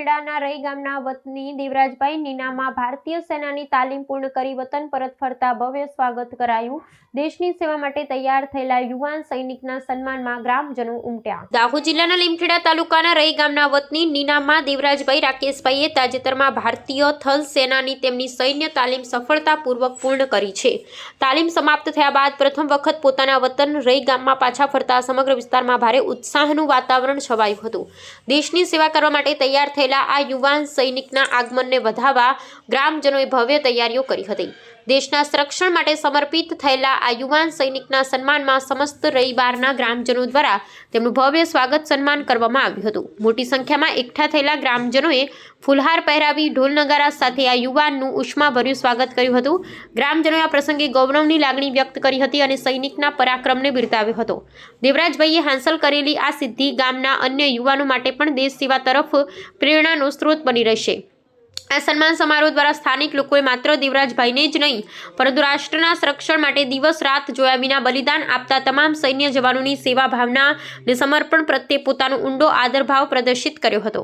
લીમખેડાના રઈ ગામના વતની દેવરાજભાઈ નીનામાં ભારતીય સેનાની તાલીમ પૂર્ણ કરી વતન પરત ફરતા ભવ્ય સ્વાગત કરાયું. દેશની સેવા માટે તૈયાર થયેલા યુવાન સૈનિકના સન્માનમાં ગ્રામજનો ઉમટ્યા. દાહોદ જિલ્લાના લીમખેડા તાલુકાના રઈ ગામના વતની નીનામાં દેવરાજભાઈ રાકેશભાઈએ તાજેતરમાં ભારતીય થલ સેનાની તેમની સૈન્ય તાલીમ સફળતાપૂર્વક પૂર્ણ કરી છે. તાલીમ સમાપ્ત થયા બાદ પ્રથમ વખત પોતાના વતન રઈ ગામમાં પાછા ફરતા સમગ્ર વિસ્તારમાં ભારે ઉત્સાહનું વાતાવરણ છવાયું હતું. દેશની સેવા કરવા માટે તૈયાર થયેલા આ યુવાન સૈનિકના આગમનને વધાવવા ગ્રામજનોએ ભવ્ય તૈયારીઓ કરી હતી. દેશના સંરક્ષણ માટે સમર્પિત થયેલા આ યુવાન સૈનિકના સન્માનમાં સમસ્ત રવિવારના ગ્રામજનો દ્વારા તેમનું ભવ્ય સ્વાગત સન્માન કરવામાં આવ્યું હતું. મોટી સંખ્યામાં એકઠા થયેલા ગ્રામજનોએ ફુલહાર પહેરાવી ઢોલ નગારા સાથે આ યુવાનનું ઉષ્માભર્યું સ્વાગત કર્યું હતું. ગ્રામજનોએ આ પ્રસંગે ગૌરવની લાગણી વ્યક્ત કરી હતી અને સૈનિકના પરાક્રમને બિરદાવ્યો હતો. દેવરાજભાઈએ હાંસલ કરેલી આ સિદ્ધિ ગામના અન્ય યુવાનો માટે પણ દેશ સેવા તરફ પ્રેરણાનો સ્ત્રોત બની રહેશે. આ સન્માન સમારોહ દ્વારા સ્થાનિક લોકોએ માત્ર દેવરાજભાઈને જ નહીં, પરંતુ રાષ્ટ્રના સંરક્ષણ માટે દિવસ રાત જોયા વિના બલિદાન આપતા તમામ સૈન્ય જવાનોની સેવા ભાવના અને સમર્પણ પ્રત્યે પોતાનો ઊંડો આદરભાવ પ્રદર્શિત કર્યો હતો.